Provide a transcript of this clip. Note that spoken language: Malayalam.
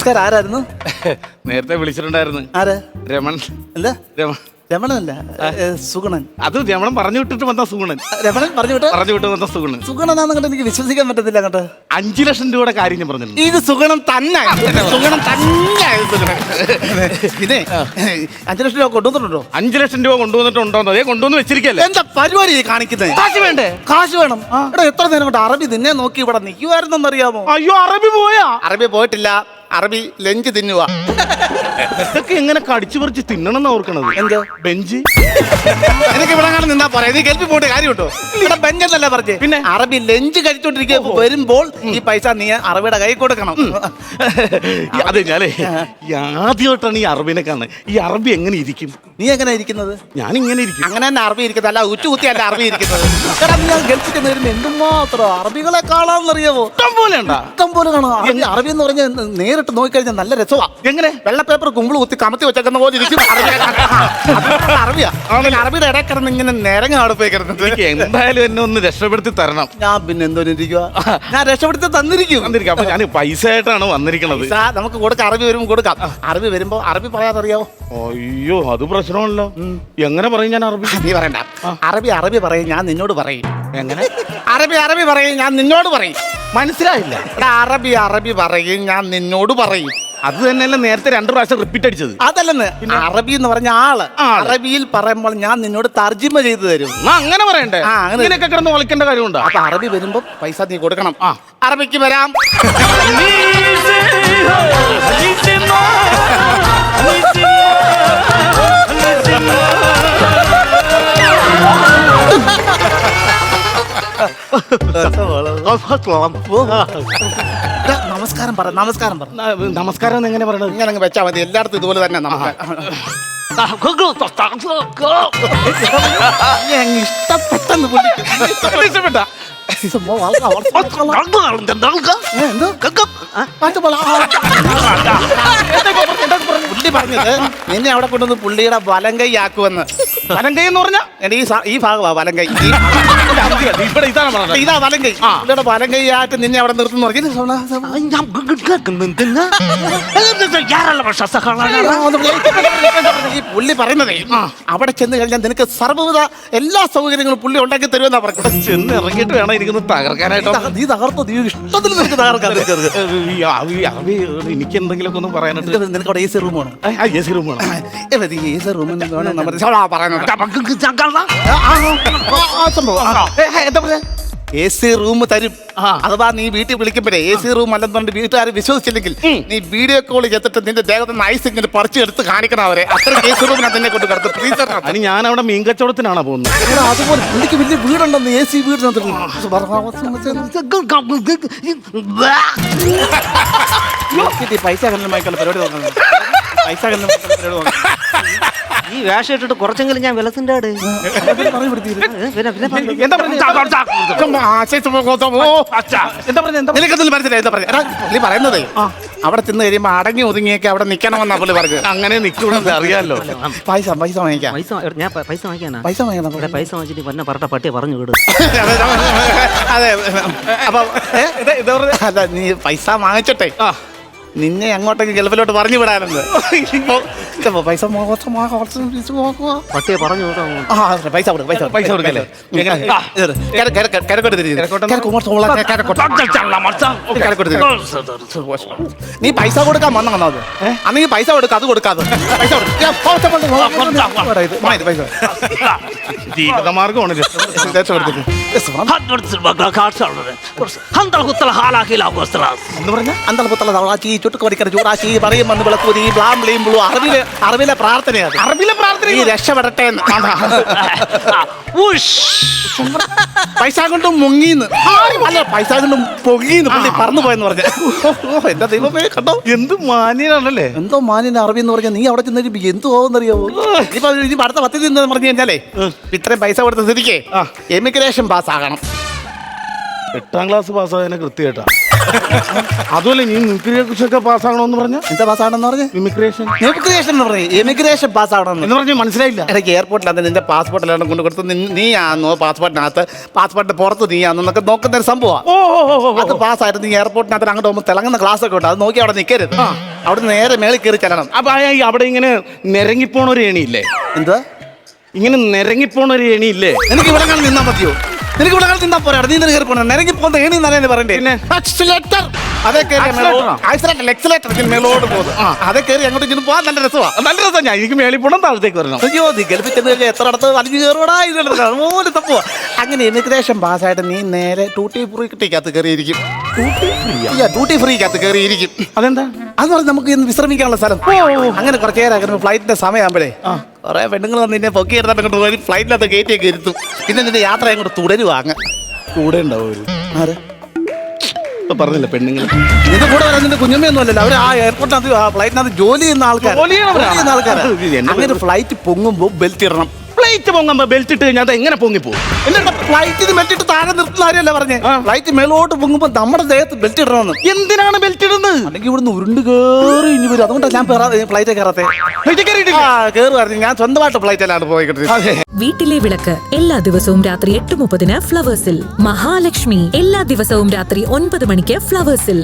നമസ്കാരം ആരായിരുന്നു? നേരത്തെ വിളിച്ചിട്ടുണ്ടായിരുന്നു. ആര്? രമൺ. എന്താ രമ രമണനല്ല ഏ, സുഗുണൻ. അത് രമണൻ പറഞ്ഞു വിട്ടിട്ട് വന്ന സുഗുണൻ. രമണൻ പറഞ്ഞു വിട്ടോ? പറഞ്ഞു വിട്ട് വന്ന സുഗുണൻ. സുഗുണനാന്ന് കണ്ട് എനിക്ക് വിശ്വസിക്കാൻ പറ്റത്തില്ല അങ്ങോട്ട്. അഞ്ചു ലക്ഷം രൂപയുടെ കാര്യം ഞാൻ പറഞ്ഞിട്ടുണ്ട്. ഇത് സുഗുണം തന്നെ. സുഗുണം തന്നെ സുഗുണൻ. ഇതേ അഞ്ചു ലക്ഷം രൂപ കൊണ്ടുവന്നിട്ടുണ്ടോ? അഞ്ചു ലക്ഷം രൂപ കൊണ്ടുവന്നിട്ടുണ്ടോ അതേ കൊണ്ടുവന്ന് വെച്ചിരിക്കല്ലേ എന്താ പരിപാടി ഈ കാണിക്കുന്നത്? കാശ് വേണ്ടേ? കാശ് വേണം. എടാ എത്ര നേരം കൊണ്ട് അറബി നിന്നെ നോക്കി ഇവിടെ നിൽക്കുമായിരുന്നെന്നറിയാമോ അയ്യോ അറബി പോയാ? അറബി പോയിട്ടില്ല. അറബി ലഞ്ച് തിന്നുക. ഇതൊക്കെ എങ്ങനെ കടിച്ചു പറിച്ച് തിന്നണം ഓർക്കണത്. എന്തോ? ബെഞ്ച്. എനിക്ക് ഇവിടെ കാണാൻ നിന്നാ പറയാം നീ കേൾപ്പി പോയിട്ട് കാര്യമുണ്ടോ? ഇവിടെ ബെഞ്ച് എന്നല്ല പറഞ്ഞേ. പിന്നെ? അറബി ലഞ്ച് കഴിച്ചോണ്ടിരിക്കുക വരുമ്പോൾ ഈ പൈസ നീ അറബിയുടെ കൈ കൊടുക്കണം. അതെ ഞാനേ ഈ ആദ്യമായിട്ടാണ് ഈ അറബിനെ കാണുന്നത് ഈ അറബി എങ്ങനെ ഇരിക്കും? നീ എങ്ങനെ ഇരിക്കുന്നത്? ഞാൻ ഇങ്ങനെ ഇരിക്കും. അങ്ങനെ തന്നെ അറബി ഇരിക്കുന്നത് അല്ല ഉച്ച കുത്തി അല്ല അറബി ഇരിക്കുന്നത്. എടാ ഞാൻ ഗൾഫിൽ ചെന്ന് എന്തുമാത്രം അറബികളെ കാണാമെന്നറിയാമോ ഇഷ്ടം പോലെ ഉണ്ടാ? ഇഷ്ടം പോലെ കാണാം. അറബി അറബി എന്ന് പറഞ്ഞാൽ നേരിട്ട് നോക്കിക്കഴിഞ്ഞാൽ നല്ല രസമാണ് എങ്ങനെ? വെള്ള പേപ്പർ കുമ്പിൾ കുത്തി കമത്തി വെച്ചേക്കുന്ന പോലെ ഇരിക്കും. അറബിയെ അറബിയുടെ ഇടയിൽ കിടന്ന് ഇങ്ങനെ നിരങ്ങ അവിടെ പോയി കിടന്നിട്ട് എനിക്ക് എന്തായാലും എന്നെ ഒന്ന് രക്ഷപ്പെടുത്തി തരണം. ഞാൻ പിന്നെ എന്തോരം ഇരിക്കുക ഞാൻ രക്ഷപ്പെടുത്തി തന്നിരിക്കും. തന്നിരിക്കും. അപ്പൊ ഞാൻ പൈസ ആയിട്ടാണ് വന്നിരിക്കുന്നത് നമുക്ക് കൊടുക്കാം. അറബി വരുമ്പോൾ കൊടുക്കാം. അറബി വരുമ്പോ അറബി പറയാതറിയാവോ? അയ്യോ അത് പ്രശ്നമല്ലോ എങ്ങനെ പറയും ഞാൻ അറബി? നീ പറയണ്ട. അറബി അറബി പറയും ഞാൻ നിന്നോട് പറയും. എങ്ങനെ? അറബി അറബി പറയും ഞാൻ നിന്നോട് പറയും. മനസ്സിലായില്ല? എടാ അറബി അറബി പറയും ഞാൻ നിന്നോട് പറയും. അത് തന്നെയല്ലേ നേരത്തെ രണ്ടു പ്രാവശ്യം റിപ്പീറ്റ് അടിച്ചത് അതല്ലെന്ന് അറബി എന്ന് പറഞ്ഞ ആൾ. അറബിയിൽ പറയുമ്പോൾ ഞാൻ നിന്നോട് തർജിമ ചെയ്തു തരും അങ്ങനെ പറയണ്ടേ ആ, അങ്ങനെ. ഇങ്ങനെയൊക്കെ കിടന്ന് ഒളിക്കേണ്ട കാര്യമുണ്ടോ അപ്പൊ അറബി വരുമ്പോ പൈസ നീ കൊടുക്കണം ആ. അറബിക്ക് വരാം എടാ, നമസ്കാരം പറ നമസ്കാരം പറ. നമസ്കാരം എന്ന് എങ്ങനെ പറയണത്? ഇങ്ങനെ അങ്ങ് വെച്ചാൽ മതി. എല്ലായിടത്തും ഇതുപോലെ തന്നെ ഇഷ്ടപ്പെട്ടെന്ന്. ഇഷ്ടപ്പെട്ട. പുള്ളി പറഞ്ഞത് നിന്നെ അവിടെ കൊണ്ടുവന്ന് പുള്ളിയുടെ വലം കൈ ആക്കുമെന്ന്. വലങ്കൈ എന്ന് പറഞ്ഞാ? എന്റെ ഈ സ- ഈ ഭാഗമാ വലം കൈ ഈ- ഇവിടെ ഇതാണ് പറഞ്ഞത്. ഇതാ വലം കൈ പുള്ളിയുടെ വലം കൈ ആയിട്ട് നിന്നെ അവിടെ നിർത്തുന്നു പറഞ്ഞു ഈ പുള്ളി പറയുന്നതേ അവിടെ ചെന്ന് കഴിഞ്ഞാൽ നിനക്ക് സർവവിധ എല്ലാ സൗകര്യങ്ങളും പുള്ളി ഉണ്ടാക്കി തരുമെന്നാ പറഞ്ഞത്. ചെന്ന് ഇറങ്ങിയിട്ട് വേണം എനിക്കൊന്ന് തകർക്കാനായിട്ടോ? നീ തകർത്തോ നീ ഇഷ്ടത്തിൽ നിനക്ക്. ഈ അറബി അറബി എനിക്ക് എന്തെങ്കിലുമൊക്കെ ഒന്ന് പറയാനുണ്ട് നിനക്ക് നിനക്ക് അവിടെ എ സി റൂം വേണം? എ സി റൂം വേണം. എ സി റൂം വേണം നമ്മൾ പറയുന്നത് എന്താ പറയാ എ സി റൂം തരും അഥവാ നീ വീട്ടിൽ വിളിക്കുമ്പോഴേ എ സി റൂം അല്ലെന്നുണ്ട് വീട്ടുകാർ വിശ്വസിച്ചില്ലെങ്കിൽ നീ വീഡിയോ കോൾ ചെയ്തിട്ട് നിന്റെ ദേഹത്ത് നൈസ് ഇങ്ങനെ പറിച്ചു എടുത്ത് കാണിക്കണം അവരെ അത്ര എ സി റൂമിനെ തന്നെ കൊണ്ട് കിടത്ത്. അതിന് ഞാൻ അവിടെ മീൻ കച്ചവടത്തിനാണ് പോകുന്നത് അതുപോലെ പുള്ളിക്ക് വലിയ വീടുണ്ടെന്ന് എ സി വീടിനകത്ത് പൈസ പരിപാടി പൈസ പരിപാടി ഈ വേഷം ഇട്ടിട്ട് കുറച്ചെങ്കിലും ഞാൻ വിലസിന്റെ ആട് പറയുന്നതേ അവിടെ ചെന്ന് കഴിയുമ്പോ അടങ്ങി ഒതുങ്ങിയൊക്കെ അവിടെ നിക്കണമെന്നാ പുള്ളി പറഞ്ഞു. അങ്ങനെ നിക്കണമെന്ന് അറിയാലോ. പൈസ പൈസ വാങ്ങിക്കാം. പൈസ ഞാൻ പൈസ വാങ്ങിക്കാനാ? പൈസ വാങ്ങിക്കണം. പൈസ വാങ്ങിച്ചിട്ട് പറഞ്ഞ പറഞ്ഞ പട്ടിയെ പറഞ്ഞു വിടും. അതെ അപ്പൊ നീ പൈസ വാങ്ങിച്ചിട്ടെ. ആ. നിന്നെ അങ്ങോട്ടേക്ക് ഗൾഫിലോട്ട് പറഞ്ഞു വിടാനെന്ന് ഇപ്പൊ പൈസ മോ- കുറച്ച് മോ- കുറച്ച് പൈസ മോ- പട്ടിയെ പറഞ്ഞു. പൈസ കൊടുക്ക്, പൈസ കൊടുക്കല്ലേ? നീ പൈസ കൊടുക്കാൻ വന്ന വന്നത് അന്ന് പൈസ കൊടുക്ക അത് കൊടുക്കാതെ പൈസ പൈസ ജീവിതമാർഗമാണ്. എന്ന് പഠിക്കണ ചൂടാച്ചി പറയും വന്ന് വിളക്കൂരി ബ്ലാം ബ്ലീം ബ്ലൂ അറിവിലെ അറിവിലെ പ്രാർത്ഥനയാണ് അറബിലെ പ്രാർത്ഥന ഈ രക്ഷപ്പെടട്ടെ എന്ന്. പൈസ കൊണ്ടും മുങ്ങിന്ന്. അല്ല പൈസ കൊണ്ടും പൊങ്ങിന്ന്. പുള്ളി പറന്നു പോയെന്ന് പറഞ്ഞ. എന്താ എന്റെ ദൈവമേ കണ്ടോ? എന്ത് മാന്യനാണല്ലേ? എന്തോ മാന്യന അറബി എന്ന് പറഞ്ഞാൽ നീ അവിടെ ചെന്നിട്ട് എന്ത് പോകുന്നറിയാവോ ഇനിയിപ്പോ ഇനി അടുത്ത പദ്ധതി നിന്ന് പറഞ്ഞു കഴിഞ്ഞാലേ ഇത്രയും പൈസ കൊടുത്ത സ്ഥിതിക്ക് എമിഗ്രേഷൻ പാസ് ആകണം എട്ടാം ക്ലാസ് പാസ്സായതിനെ കൃത്യമായിട്ടാ. അതുപോലെ നീ മിമിക്രിയെ കുറിച്ചൊക്കെ പാസ്സാകണമെന്ന് പറഞ്ഞ? എന്താ പാസ്സാകണമെന്ന് പറഞ്ഞു? മിമിക്രേഷൻ ഇമിഗ്രേഷൻ എന്ന് പറഞ്ഞു. ഇമിഗ്രേഷൻ പാസ്സാകണമെന്ന്. എന്ന് പറഞ്ഞ് മനസ്സിലായില്ല. എയർപോർട്ടിൽ എയർപോർട്ടിനകത്ത് നിന്റെ പാസ്പോർട്ട് എല്ലാം കൊണ്ട് കൊടുത്ത് നി- നീയാന്നോ പാസ്പോർട്ടിനകത്ത് പാസ്പോർട്ടിന്റെ പുറത്ത് നീ ആന്നോ എന്നൊക്കെ നോക്കുന്ന ഒരു സംഭവമാണ് ഓ ഓ, ഓ, ഓ, അത് പാസ്സായിരുന്നു നീ എയർപോർട്ടിനകത്ത് അങ്ങോട്ട് പോകുമ്പോൾ തിളങ്ങുന്ന ക്ലാസ് ഒക്കെ ഉണ്ട്. അത് നോക്കി അവിടെ നിൽക്കരുത് അവിടെ നേരെ മേളിൽ കയറി ചെല്ലണം. അപ്പൊ ആ ഈ അവിടെ ഇങ്ങനെ നിരങ്ങിപ്പോണ ഒരു ഏണിയില്ലേ? എന്താ ഇങ്ങനെ നിരങ്ങിപ്പോണ ഒരു ഏണിയില്ലേ? എനിക്ക് ഇവിടെ നിന്നാൽ നിന്നാ മതിയോ? നിനക്ക് ഇവിടെ കാണാൻ നിന്നാ പോരാ? നീ നിന്നെ കയറി പോണ നിരങ്ങി പോകുന്ന ഏണി നല്ലതെന്ന് പറയണ്ടേ? Accelerator. അതേ കയറി ആ? ആക്സിലേറ്റർ എക്സലേറ്റർ മേലോട്ട് പോകുന്നു അതേ കയറി അങ്ങോട്ട് ഇങ്ങനെ പോകാൻ നല്ല രസമാണ് നല്ല രസം ഞാൻ എനിക്ക് മേളിൽ പോണം താഴത്തേക്ക് വരണം. അയ്യോ നീ ഗൾഫിൽ ചെന്ന് കഴിഞ്ഞാൽ എത്ര അടുത്ത് വലിഞ്ഞു കയറുവാടാ ഇതുണ്ട് അതുപോലെ തപ്പുവാ. അങ്ങനെ ഇമിഗ്രേഷൻ പാസ്സായിട്ട് നീ നേരെ ടൂട്ടി ഫ്രീക്കകത്ത് കയറിയിരിക്കും ഡ്യൂട്ടി ഫ്രീക്കകത്ത് കയറിയിരിക്കും അതെന്താ? അത് പറഞ്ഞാൽ നമുക്ക് ഇന്ന് വിശ്രമിക്കാനുള്ള സ്ഥലം. അങ്ങനെ കുറച്ച് നേരം അങ്ങനെ ഫ്ലൈറ്റിന്റെ സമയമാകുമ്പോഴേ കുറെ പെണ്ണുങ്ങൾ വന്ന് നിന്നെ പൊക്കി എടുത്തിട്ട് അങ്ങോട്ട് പോയി. ഫ്ലൈറ്റിനകത്ത് കയറ്റിയൊക്കെ ഇരുത്തും. പിന്നെ നിന്റെ യാത്ര അങ്ങോട്ട് തുടരുവാ അങ്ങ്. കൂടെ ഉണ്ടാവും ആര്? ഇപ്പൊ പറഞ്ഞില്ല പെണ്ണുങ്ങൾ നിന്റെ കൂടെ വരാൻ നിന്റെ കുഞ്ഞമ്മയൊന്നും അല്ലല്ലോ. അവർ ആ എയർപോർട്ടിനകത്ത് ആ ഫ്ലൈറ്റിനകത്ത് ജോലി ചെയ്യുന്ന ആൾക്കാർ ജോലി ചെയ്യുന്നവരാണ്. ആൾക്കാരാ. അങ്ങനെ ഫ്ലൈറ്റ് പൊങ്ങുമ്പോൾ ബെൽറ്റ് ഇടണം. പ്ലേറ്റ് പൊങ്ങുമ്പോ ബെൽറ്റ് ഇട്ട് കഴിഞ്ഞാൽ അത് എങ്ങനെ പൊങ്ങി പോകും ഫ്ലൈറ്റിന് ബെൽറ്റ് ഇട്ട് താഴെ നിർത്തുന്ന കാര്യമല്ല പറഞ്ഞു. ഫ്ലൈറ്റ് മേലോട്ട് പൊങ്ങുമ്പോ നമ്മുടെ ദേഹത്ത് ബെൽറ്റ് ഇടണമെന്ന്. എന്തിനാണ് ബെൽറ്റ് ഇടുന്നത്? അല്ലെങ്കിൽ ഇവിടുന്ന് ഉരുണ്ട് കയറി ഇനി വരും. അതുകൊണ്ടാണ് ഞാൻ ഫ്ലൈറ്റ് കയറാത്തെ. ഫ്ലൈറ്റ് കയറുമായിരുന്നു ഞാൻ സ്വന്തമായിട്ട് ഫ്ലൈറ്റിലാണ് പോയിക്കിട്ട് അതെ. വീട്ടിലെ വിളക്ക് എല്ലാ ദിവസവും രാത്രി എട്ട് മുപ്പതിന് ഫ്ലവേഴ്സിൽ. മഹാലക്ഷ്മി എല്ലാ ദിവസവും രാത്രി ഒൻപത് മണിക്ക് ഫ്ലവേഴ്സിൽ.